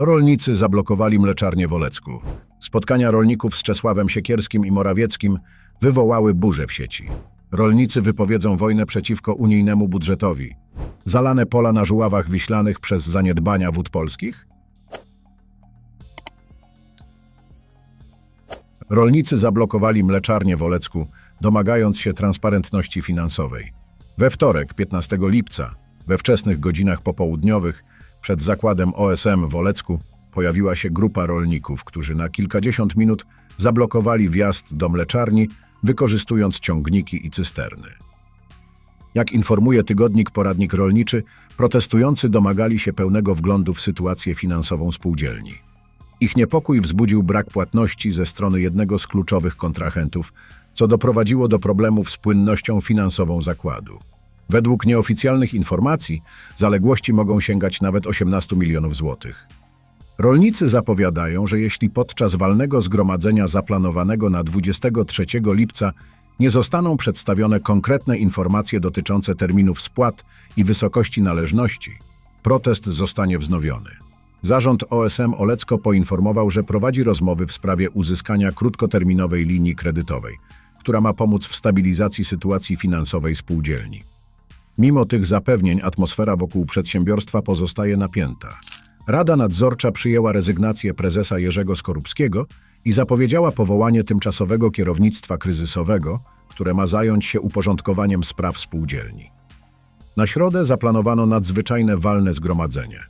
Rolnicy zablokowali mleczarnię w Olecku. Spotkania rolników z Czesławem Siekierskim i Morawieckim wywołały burzę w sieci. Rolnicy wypowiedzą wojnę przeciwko unijnemu budżetowi. Zalane pola na żuławach wiślanych przez zaniedbania wód polskich? Rolnicy zablokowali mleczarnię w Olecku, domagając się transparentności finansowej. We wtorek, 15 lipca, we wczesnych godzinach popołudniowych, przed zakładem OSM w Olecku pojawiła się grupa rolników, którzy na kilkadziesiąt minut zablokowali wjazd do mleczarni, wykorzystując ciągniki i cysterny. Jak informuje tygodnik Poradnik Rolniczy, protestujący domagali się pełnego wglądu w sytuację finansową spółdzielni. Ich niepokój wzbudził brak płatności ze strony jednego z kluczowych kontrahentów, co doprowadziło do problemów z płynnością finansową zakładu. Według nieoficjalnych informacji zaległości mogą sięgać nawet 18 milionów złotych. Rolnicy zapowiadają, że jeśli podczas walnego zgromadzenia zaplanowanego na 23 lipca nie zostaną przedstawione konkretne informacje dotyczące terminów spłat i wysokości należności, protest zostanie wznowiony. Zarząd OSM Olecko poinformował, że prowadzi rozmowy w sprawie uzyskania krótkoterminowej linii kredytowej, która ma pomóc w stabilizacji sytuacji finansowej spółdzielni. Mimo tych zapewnień atmosfera wokół przedsiębiorstwa pozostaje napięta. Rada nadzorcza przyjęła rezygnację prezesa Jerzego Skorupskiego i zapowiedziała powołanie tymczasowego kierownictwa kryzysowego, które ma zająć się uporządkowaniem spraw spółdzielni. Na środę zaplanowano nadzwyczajne walne zgromadzenie.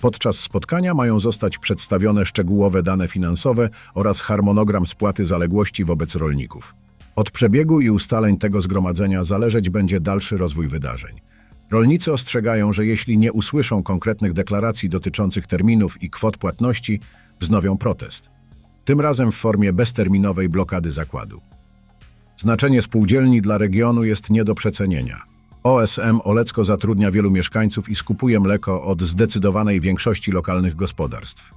Podczas spotkania mają zostać przedstawione szczegółowe dane finansowe oraz harmonogram spłaty zaległości wobec rolników. Od przebiegu i ustaleń tego zgromadzenia zależeć będzie dalszy rozwój wydarzeń. Rolnicy ostrzegają, że jeśli nie usłyszą konkretnych deklaracji dotyczących terminów i kwot płatności, wznowią protest. Tym razem w formie bezterminowej blokady zakładu. Znaczenie spółdzielni dla regionu jest nie do przecenienia. OSM Olecko zatrudnia wielu mieszkańców i skupuje mleko od zdecydowanej większości lokalnych gospodarstw.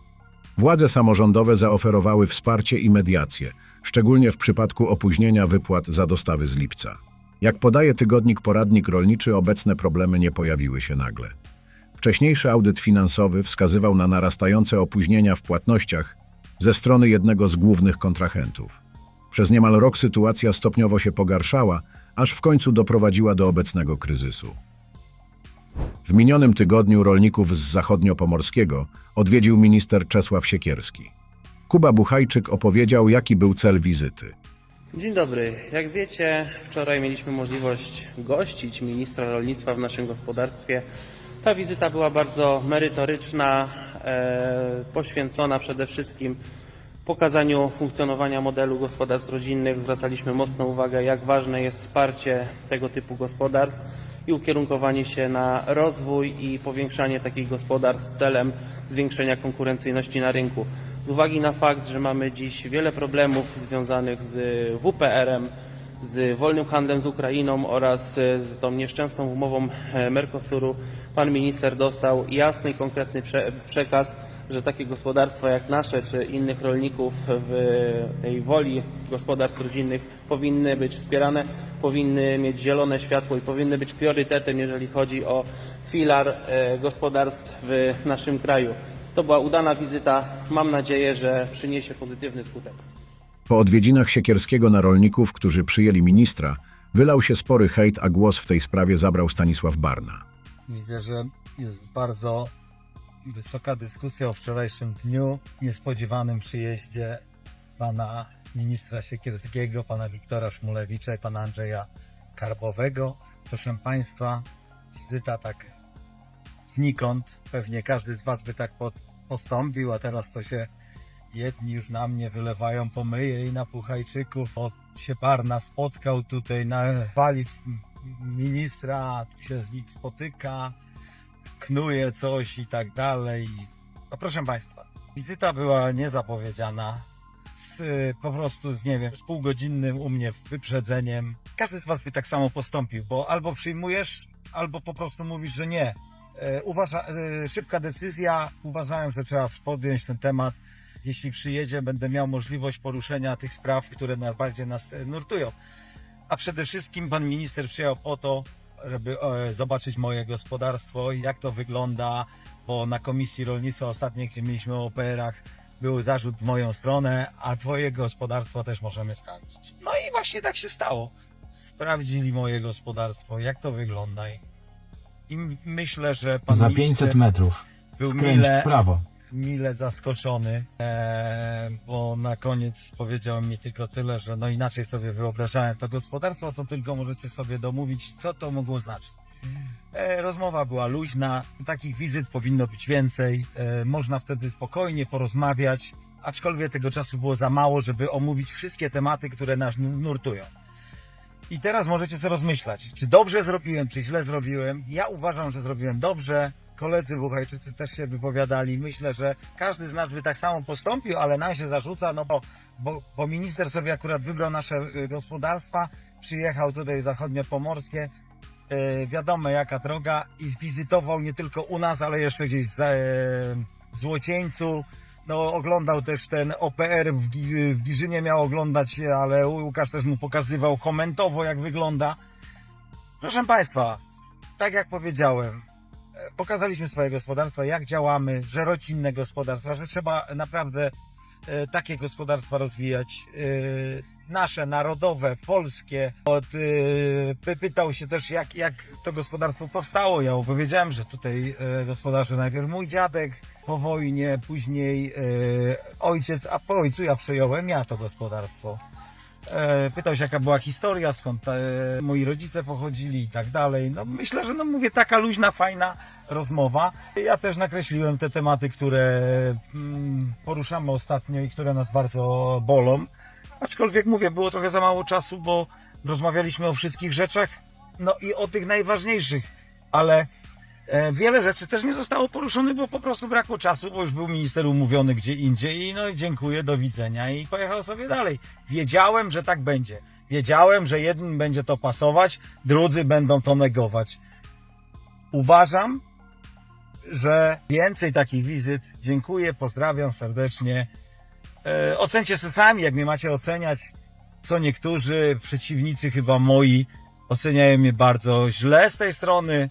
Władze samorządowe zaoferowały wsparcie i mediację, szczególnie w przypadku opóźnienia wypłat za dostawy z lipca. Jak podaje tygodnik Poradnik Rolniczy, obecne problemy nie pojawiły się nagle. Wcześniejszy audyt finansowy wskazywał na narastające opóźnienia w płatnościach ze strony jednego z głównych kontrahentów. Przez niemal rok sytuacja stopniowo się pogarszała, aż w końcu doprowadziła do obecnego kryzysu. W minionym tygodniu rolników z zachodniopomorskiego odwiedził minister Czesław Siekierski. Kuba Buchajczyk opowiedział, jaki był cel wizyty. Dzień dobry. Jak wiecie, wczoraj mieliśmy możliwość gościć ministra rolnictwa w naszym gospodarstwie. Ta wizyta była bardzo merytoryczna, e, poświęcona przede wszystkim pokazaniu funkcjonowania modelu gospodarstw rodzinnych. Zwracaliśmy mocną uwagę, jak ważne jest wsparcie tego typu gospodarstw i ukierunkowanie się na rozwój i powiększanie takich gospodarstw celem zwiększenia konkurencyjności na rynku. Z uwagi na fakt, że mamy dziś wiele problemów związanych z WPR-em, z wolnym handlem z Ukrainą oraz z tą nieszczęsną umową e, Mercosuru, pan minister dostał jasny i konkretny prze przekaz, że takie gospodarstwa jak nasze czy innych rolników w tej woli gospodarstw rodzinnych powinny być wspierane, powinny mieć zielone światło i powinny być priorytetem, jeżeli chodzi o filar e, gospodarstw w naszym kraju. To była udana wizyta. Mam nadzieję, że przyniesie pozytywny skutek. Po odwiedzinach Siekierskiego na rolników, którzy przyjęli ministra, wylał się spory hejt, a głos w tej sprawie zabrał Stanisław Barna. Widzę, że jest bardzo wysoka dyskusja o wczorajszym dniu, niespodziewanym przyjeździe pana ministra Siekierskiego, pana Wiktora Szmulewicza i pana Andrzeja Karbowego. Proszę państwa, wizyta tak znikąd. Pewnie każdy z was by tak po- postąpił, a teraz to się jedni już na mnie wylewają pomyje i na Puchajczyków. O, się Barna spotkał tutaj, na wali ministra, tu się z nim spotyka, knuje coś i tak dalej. No proszę Państwa, wizyta była niezapowiedziana. Z, po prostu z, nie wiem, z półgodzinnym u mnie wyprzedzeniem. Każdy z Was by tak samo postąpił, bo albo przyjmujesz, albo po prostu mówisz, że nie. E, uważa, e, szybka decyzja. Uważałem, że trzeba podjąć ten temat. Jeśli przyjedzie, będę miał możliwość poruszenia tych spraw, które najbardziej nas e, nurtują. A przede wszystkim pan minister przyjechał po to, żeby zobaczyć moje gospodarstwo, jak to wygląda, bo na Komisji Rolnictwa ostatniej, gdzie mieliśmy o OPR-ach, był zarzut w moją stronę, a twoje gospodarstwo też możemy sprawdzić. No i właśnie tak się stało. Sprawdzili moje gospodarstwo, jak to wygląda. I- myślę, że pan Za minister 500 metrów. był Skręć mile, w prawo. mile zaskoczony, e, bo na koniec powiedział mi tylko tyle, że no inaczej sobie wyobrażałem to gospodarstwo, to tylko możecie sobie domówić, co to mogło znaczyć. E, rozmowa była luźna, takich wizyt powinno być więcej, e, można wtedy spokojnie porozmawiać, aczkolwiek tego czasu było za mało, żeby omówić wszystkie tematy, które nas nu- nurtują. I teraz możecie sobie rozmyślać, czy dobrze zrobiłem, czy źle zrobiłem. Ja uważam, że zrobiłem dobrze. Koledzy Buchajczycy też się wypowiadali. Myślę, że każdy z nas by tak samo postąpił, ale nam się zarzuca, no bo, bo, bo minister sobie akurat wybrał nasze y, gospodarstwa, przyjechał tutaj zachodniopomorskie, e, wiadomo jaka droga i wizytował nie tylko u nas, ale jeszcze gdzieś w, e, w Złocieńcu. No, oglądał też ten OPR w, w Giżynie miał oglądać, ale Łukasz też mu pokazywał komentowo jak wygląda. Proszę Państwa, tak jak powiedziałem, e, pokazaliśmy swoje gospodarstwa, jak działamy, że rodzinne gospodarstwa, że trzeba naprawdę e, takie gospodarstwa rozwijać. Nasze, narodowe, polskie. Od, py- pytał się też, jak, jak to gospodarstwo powstało. Ja opowiedziałem, że tutaj e, gospodarze najpierw mój dziadek, po wojnie, później e, ojciec, a po ojcu ja przejąłem ja to gospodarstwo. E, pytał się, jaka była historia, skąd e, moi rodzice pochodzili i tak dalej. No myślę, że no mówię, taka luźna, fajna rozmowa. Ja też nakreśliłem te tematy, które mm, poruszamy ostatnio i które nas bardzo bolą. Aczkolwiek mówię, było trochę za mało czasu, bo rozmawialiśmy o wszystkich rzeczach, no i o tych najważniejszych, ale e, wiele rzeczy też nie zostało poruszonych, bo po prostu brakło czasu, bo już był minister umówiony gdzie indziej i no i dziękuję, do widzenia i pojechał sobie dalej. Wiedziałem, że tak będzie. Wiedziałem, że jednym będzie to pasować, drudzy będą to negować. Uważam, że więcej takich wizyt. Dziękuję, pozdrawiam serdecznie. E, ocencie se sami, jak mnie macie oceniać. Co niektórzy przeciwnicy, chyba moi, oceniają mnie bardzo źle z tej strony,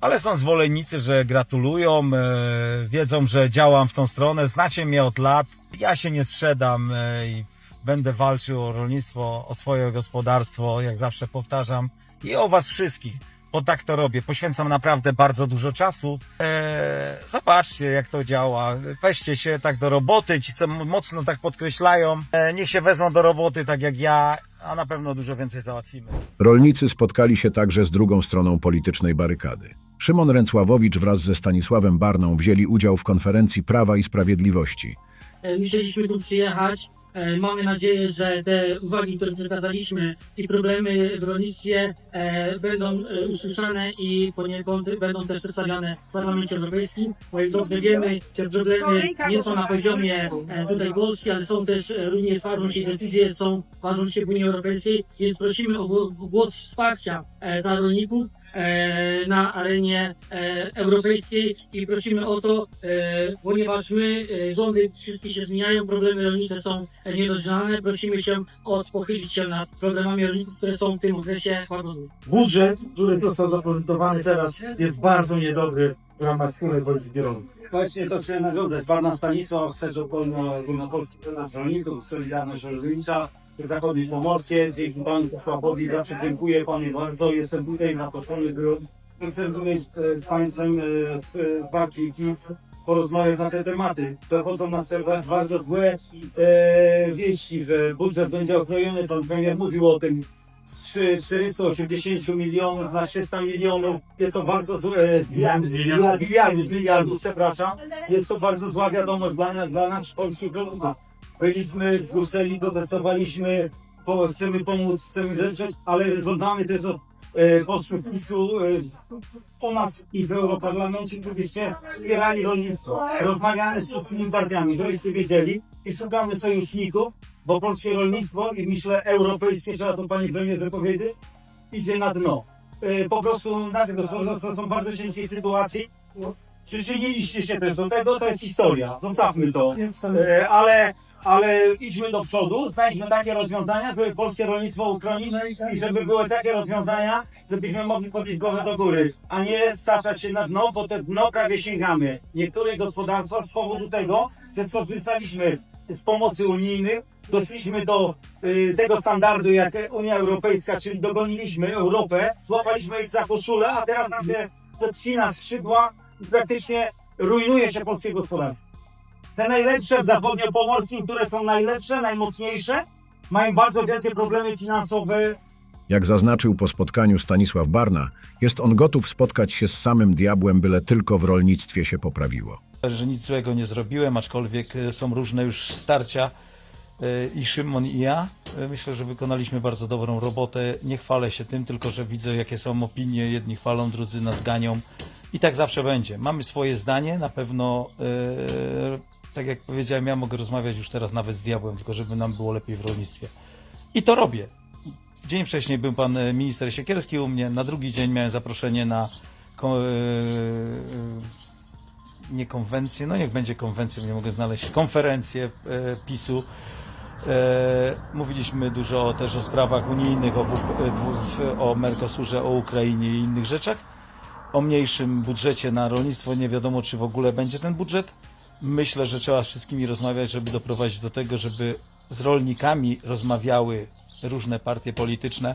ale są zwolennicy, że gratulują, e, wiedzą, że działam w tą stronę, znacie mnie od lat. Ja się nie sprzedam e, i będę walczył o rolnictwo, o swoje gospodarstwo, jak zawsze powtarzam, i o Was wszystkich, bo tak to robię. Poświęcam naprawdę bardzo dużo czasu. E, zobaczcie, jak to działa. Weźcie się tak do roboty, ci, co mocno tak podkreślają, e, niech się wezmą do roboty, tak jak ja, a na pewno dużo więcej załatwimy. Rolnicy spotkali się także z drugą stroną politycznej barykady. Szymon Ręcławowicz wraz ze Stanisławem Barną wzięli udział w konferencji Prawa i Sprawiedliwości. E, Musieliśmy tu przyjechać. E, Mamy nadzieję, że te uwagi, które przekazaliśmy i problemy w rolnictwie e, będą e, usłyszane i poniekąd będą też przedstawiane w Parlamencie Europejskim, bo jak dobrze wiemy, te problemy nie są na poziomie tutaj Polski, ale są też również ważą się decyzje, są ważą się w Unii Europejskiej, więc prosimy o gło- głos wsparcia za rolników na arenie e, europejskiej i prosimy o to, e, ponieważ my, e, rządy wszystkie się zmieniają, problemy rolnicze są e, nierozwiązane, prosimy się o pochylić się nad problemami rolników, które są w tym okresie bardzo duże. budżet, który został zaprezentowany teraz, jest bardzo niedobry w ramach wspólnej polityki rolnej. Właśnie to chciałem nawiązać. Pana Stanisław, też ogólnopolski prezes rolników, Solidarność Rolnicza, Zachodniej Pomorskie. Dzięki Panu Sławowi zawsze dziękuję Panu bardzo. Jestem tutaj zaproszony. Chcę tutaj z, z Państwem e, z e, partii PiS porozmawiać na te tematy. Dochodzą nas bardzo złe e, wieści, że budżet będzie okrojony, to premier mówił o tym z trzy- 480 milionów na 300 milionów. Jest to bardzo złe, z miliardów, miliardów, miliardów, przepraszam. Jest to bardzo zła wiadomość dla, dla nas polskich rolników. Byliśmy w Brukseli, protestowaliśmy, po, chcemy pomóc, chcemy rzeczeć, ale żądamy też od e, posłów PiSu e, u nas i w Europarlamencie, żebyście wspierali rolnictwo. Rozmawiamy z wszystkimi partiami, żebyście wiedzieli i szukamy sojuszników, bo polskie rolnictwo i myślę europejskie, trzeba to pani premierze powiedzieć, idzie na dno. E, Po prostu że to są bardzo ciężkiej sytuacji. Przyczyniliście się też do tego, to jest historia, zostawmy to. E, ale, ale idźmy do przodu, znajdźmy takie rozwiązania, żeby polskie rolnictwo uchronić i żeby były takie rozwiązania, żebyśmy mogli podnieść głowę do góry, a nie staczać się na dno, bo te dno prawie sięgamy. Niektóre gospodarstwa z powodu tego, że skorzystaliśmy z pomocy unijnych, doszliśmy do y, tego standardu jak Unia Europejska, czyli dogoniliśmy Europę, złapaliśmy ich za koszulę, a teraz nam się podcina skrzydła i praktycznie rujnuje się polskie gospodarstwo. Te najlepsze w zachodniopomorskim, które są najlepsze, najmocniejsze, mają bardzo wielkie problemy finansowe. Jak zaznaczył po spotkaniu Stanisław Barna, jest on gotów spotkać się z samym diabłem, byle tylko w rolnictwie się poprawiło. że nic złego nie zrobiłem, aczkolwiek e, są różne już starcia e, i Szymon i ja. E, Myślę, że wykonaliśmy bardzo dobrą robotę. Nie chwalę się tym, tylko że widzę jakie są opinie. Jedni chwalą, drudzy nas ganią. I tak zawsze będzie. Mamy swoje zdanie, na pewno, e, tak jak powiedziałem, ja mogę rozmawiać już teraz nawet z diabłem, tylko żeby nam było lepiej w rolnictwie. I to robię. Dzień wcześniej był pan e, minister Siekierski u mnie, na drugi dzień miałem zaproszenie na ko- e, nie konwencję, no niech będzie konwencją, nie mogę znaleźć, konferencję e, PiSu. Mówiliśmy dużo też o sprawach unijnych, o, W- o Mercosurze, o Ukrainie i innych rzeczach. O mniejszym budżecie na rolnictwo nie wiadomo, czy w ogóle będzie ten budżet. Myślę, że trzeba z wszystkimi rozmawiać, żeby doprowadzić do tego, żeby z rolnikami rozmawiały różne partie polityczne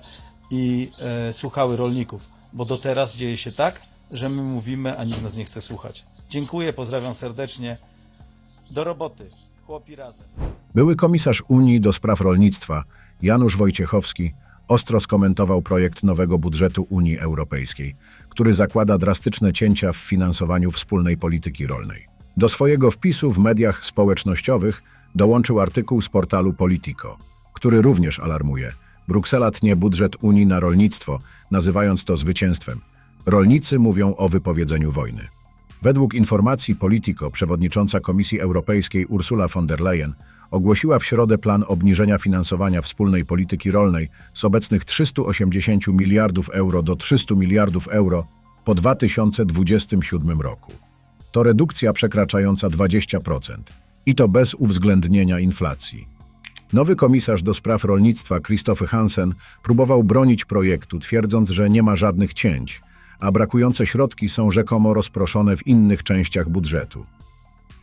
i e, słuchały rolników, bo do teraz dzieje się tak, że my mówimy, a nikt nas nie chce słuchać. Dziękuję, pozdrawiam serdecznie. Do roboty. Chłopi razem. Były komisarz Unii do spraw rolnictwa Janusz Wojciechowski ostro skomentował projekt nowego budżetu Unii Europejskiej, który zakłada drastyczne cięcia w finansowaniu wspólnej polityki rolnej. Do swojego wpisu w mediach społecznościowych dołączył artykuł z portalu Politico, który również alarmuje. Bruksela tnie budżet Unii na rolnictwo, nazywając to zwycięstwem. Rolnicy mówią o wypowiedzeniu wojny. Według informacji Politico przewodnicząca Komisji Europejskiej Ursula von der Leyen ogłosiła w środę plan obniżenia finansowania wspólnej polityki rolnej z obecnych 380 miliardów euro do 300 miliardów euro po 2027 roku. To redukcja przekraczająca 20% i to bez uwzględnienia inflacji. Nowy komisarz do spraw rolnictwa Christophe Hansen próbował bronić projektu, twierdząc, że nie ma żadnych cięć, a brakujące środki są rzekomo rozproszone w innych częściach budżetu.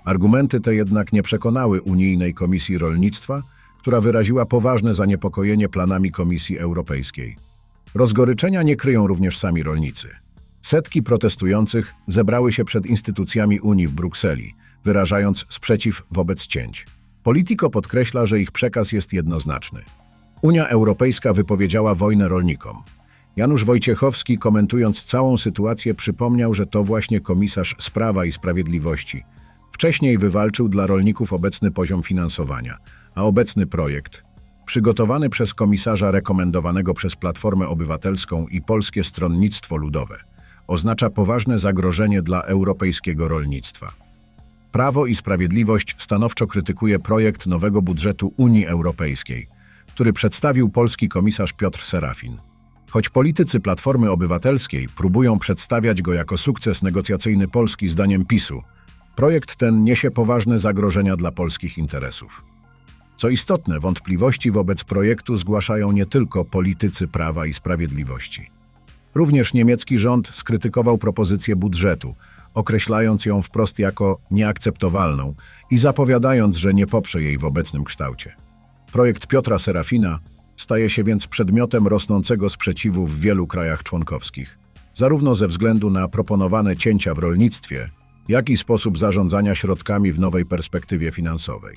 Argumenty te jednak nie przekonały Unijnej Komisji Rolnictwa, która wyraziła poważne zaniepokojenie planami Komisji Europejskiej. Rozgoryczenia nie kryją również sami rolnicy. Setki protestujących zebrały się przed instytucjami Unii w Brukseli, wyrażając sprzeciw wobec cięć. Politico podkreśla, że ich przekaz jest jednoznaczny. Unia Europejska wypowiedziała wojnę rolnikom. Janusz Wojciechowski, komentując całą sytuację, przypomniał, że to właśnie komisarz Sprawa i Sprawiedliwości wcześniej wywalczył dla rolników obecny poziom finansowania, a obecny projekt, przygotowany przez komisarza rekomendowanego przez Platformę Obywatelską i Polskie Stronnictwo Ludowe, oznacza poważne zagrożenie dla europejskiego rolnictwa. Prawo i Sprawiedliwość stanowczo krytykuje projekt nowego budżetu Unii Europejskiej, który przedstawił polski komisarz Piotr Serafin. Choć politycy Platformy Obywatelskiej próbują przedstawiać go jako sukces negocjacyjny Polski zdaniem PiSu, projekt ten niesie poważne zagrożenia dla polskich interesów. Co istotne, wątpliwości wobec projektu zgłaszają nie tylko politycy Prawa i Sprawiedliwości. Również niemiecki rząd skrytykował propozycję budżetu, określając ją wprost jako nieakceptowalną i zapowiadając, że nie poprze jej w obecnym kształcie. Projekt Piotra Serafina staje się więc przedmiotem rosnącego sprzeciwu w wielu krajach członkowskich, zarówno ze względu na proponowane cięcia w rolnictwie, jak i sposób zarządzania środkami w nowej perspektywie finansowej.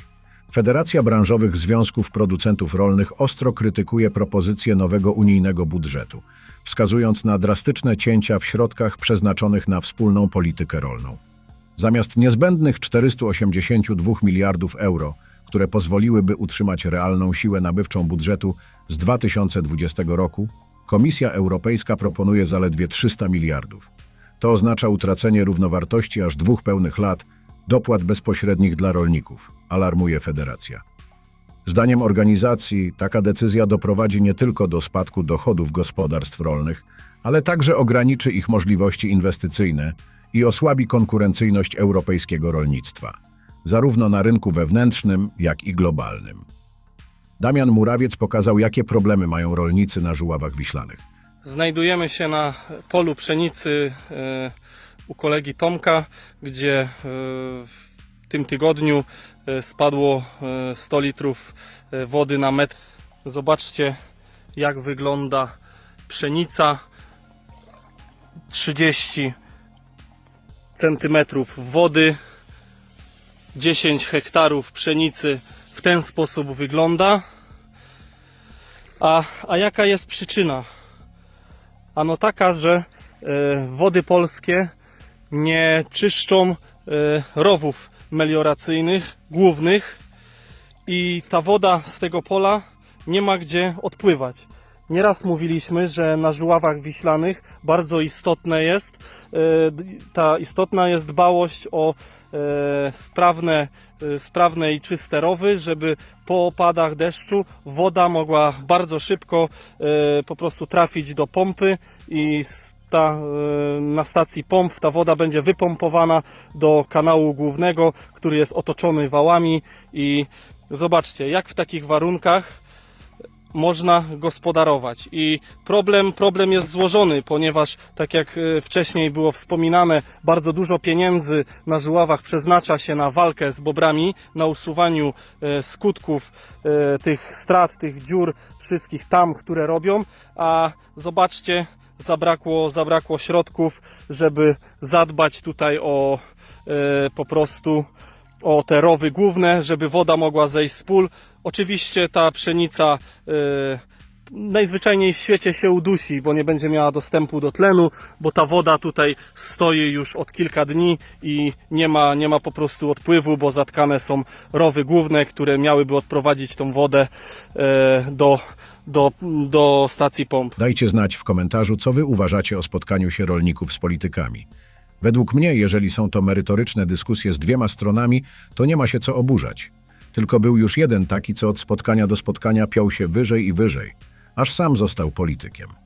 Federacja Branżowych Związków Producentów Rolnych ostro krytykuje propozycję nowego unijnego budżetu, wskazując na drastyczne cięcia w środkach przeznaczonych na wspólną politykę rolną. Zamiast niezbędnych 482 miliardów euro, które pozwoliłyby utrzymać realną siłę nabywczą budżetu z 2020 roku, Komisja Europejska proponuje zaledwie 300 miliardów. To oznacza utracenie równowartości aż dwóch pełnych lat dopłat bezpośrednich dla rolników, alarmuje Federacja. Zdaniem organizacji taka decyzja doprowadzi nie tylko do spadku dochodów gospodarstw rolnych, ale także ograniczy ich możliwości inwestycyjne i osłabi konkurencyjność europejskiego rolnictwa, zarówno na rynku wewnętrznym, jak i globalnym. Damian Murawiec pokazał, jakie problemy mają rolnicy na Żuławach Wiślanych. Znajdujemy się na polu pszenicy e, u kolegi Tomka, gdzie e, w tym tygodniu e, spadło e, 100 litrów wody na metr. Zobaczcie, jak wygląda pszenica. 30 centymetrów wody, 10 hektarów pszenicy w ten sposób wygląda. A, a jaka jest przyczyna? Ano taka, że e, wody polskie nie czyszczą e, rowów melioracyjnych, głównych i ta woda z tego pola nie ma gdzie odpływać. Nieraz mówiliśmy, że na żuławach wiślanych bardzo istotne jest, e, ta istotna jest dbałość o sprawne, e, sprawne i czyste rowy, żeby po opadach deszczu woda mogła bardzo szybko e, po prostu trafić do pompy i ta, e, na stacji pomp ta woda będzie wypompowana do kanału głównego, który jest otoczony wałami. I zobaczcie, jak w takich warunkach można gospodarować. I problem, problem jest złożony, ponieważ tak jak e, wcześniej było wspominane, bardzo dużo pieniędzy na żuławach przeznacza się na walkę z bobrami, na usuwaniu e, skutków e, tych strat, tych dziur, wszystkich tam, które robią, a zobaczcie, zabrakło, zabrakło środków, żeby zadbać tutaj o po prostu o te rowy główne, żeby woda mogła zejść z pól. Oczywiście ta pszenica e, najzwyczajniej w świecie się udusi, bo nie będzie miała dostępu do tlenu, bo ta woda tutaj stoi już od kilka dni i nie ma, nie ma po prostu odpływu, bo zatkane są rowy główne, które miałyby odprowadzić tą wodę e, do, do, do stacji pomp. Dajcie znać w komentarzu, co wy uważacie o spotkaniu się rolników z politykami. Według mnie, jeżeli są to merytoryczne dyskusje z dwiema stronami, to nie ma się co oburzać. Tylko był już jeden taki, co od spotkania do spotkania piął się wyżej i wyżej, aż sam został politykiem.